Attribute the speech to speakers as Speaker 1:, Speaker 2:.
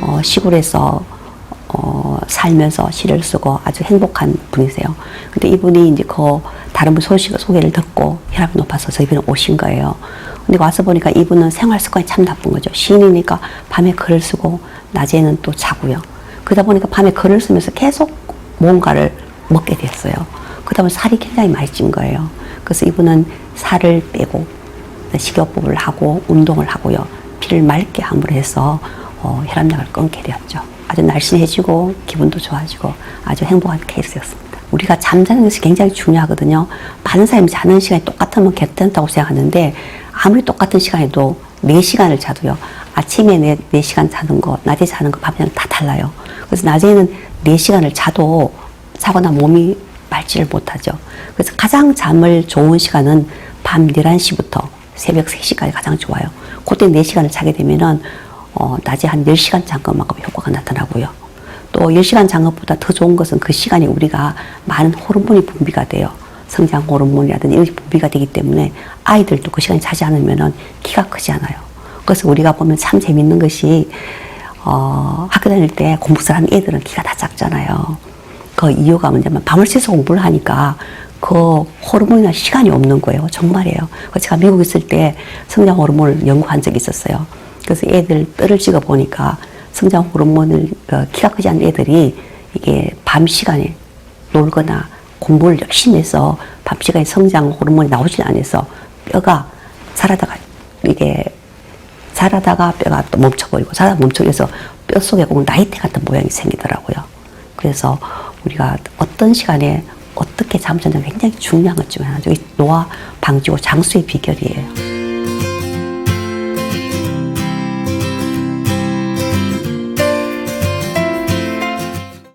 Speaker 1: 어, 시골에서 어, 살면서 시를 쓰고 아주 행복한 분이세요. 근데 이분이 이제 그 다른 분 소식, 소개를 듣고 혈압이 높아서 저희 병원 오신 거예요. 근데 와서 보니까 이분은 생활 습관이 참 나쁜 거죠. 시인이니까 밤에 글을 쓰고 낮에는 또 자고요. 그러다 보니까 밤에 글을 쓰면서 계속 뭔가를 먹게 됐어요. 보니 살이 굉장히 많이 찐 거예요. 그래서 이분은 살을 빼고 식이요법을 하고 운동을 하고요. 피를 맑게 함으로 해서 어, 혈압약을 끊게 되었죠. 아주 날씬해지고 기분도 좋아지고 아주 행복한 케이스였습니다. 우리가 잠자는 것이 굉장히 중요하거든요. 많은 사람이 자는 시간이 똑같으면 괜찮다고 생각하는데 아무리 똑같은 시간에도 4시간을 자도요. 아침에 4, 4시간 자는 거, 낮에 자는 거, 밤에는 다 달라요. 그래서 낮에는 4시간을 자도 자거나 몸이 맑지를 못하죠. 그래서 가장 잠을 좋은 시간은 밤 11시부터 새벽 3시까지 가장 좋아요. 그때 4시간을 자게 되면은 어, 낮에 한 10시간 잔 것만큼 효과가 나타나고요. 또 10시간 잔 것보다 더 좋은 것은 그 시간에 우리가 많은 호르몬이 분비가 돼요. 성장 호르몬이라든지 이런 게 분비가 되기 때문에 아이들도 그 시간에 자지 않으면은 키가 크지 않아요. 그래서 우리가 보면 참 재밌는 것이 어, 학교 다닐 때 공부 잘하는 애들은 키가 다 작잖아요. 그 이유가 뭐냐면 밤을 새서 공부를 하니까 그 호르몬이나 시간이 없는 거예요. 정말이에요. 그래서 제가 미국 있을 때 성장 호르몬을 연구한 적이 있었어요. 그래서 애들 뼈를 찍어 보니까 성장 호르몬을 어, 키가 크지 않은 애들이 이게 밤 시간에 놀거나 공부를 열심히 해서 밤 시간에 성장 호르몬이 나오지 않아서 뼈가 자라다가 이게 자라다가 뼈가 또 멈춰버리고 자라다 멈춰서 뼈 속에 꼭 나이테 같은 모양이 생기더라고요. 그래서 우리가 어떤 시간에 어떻게 잠자는 게 굉장히 중요한 것 중에 하나죠. 이 노화 방지고 장수의 비결이에요.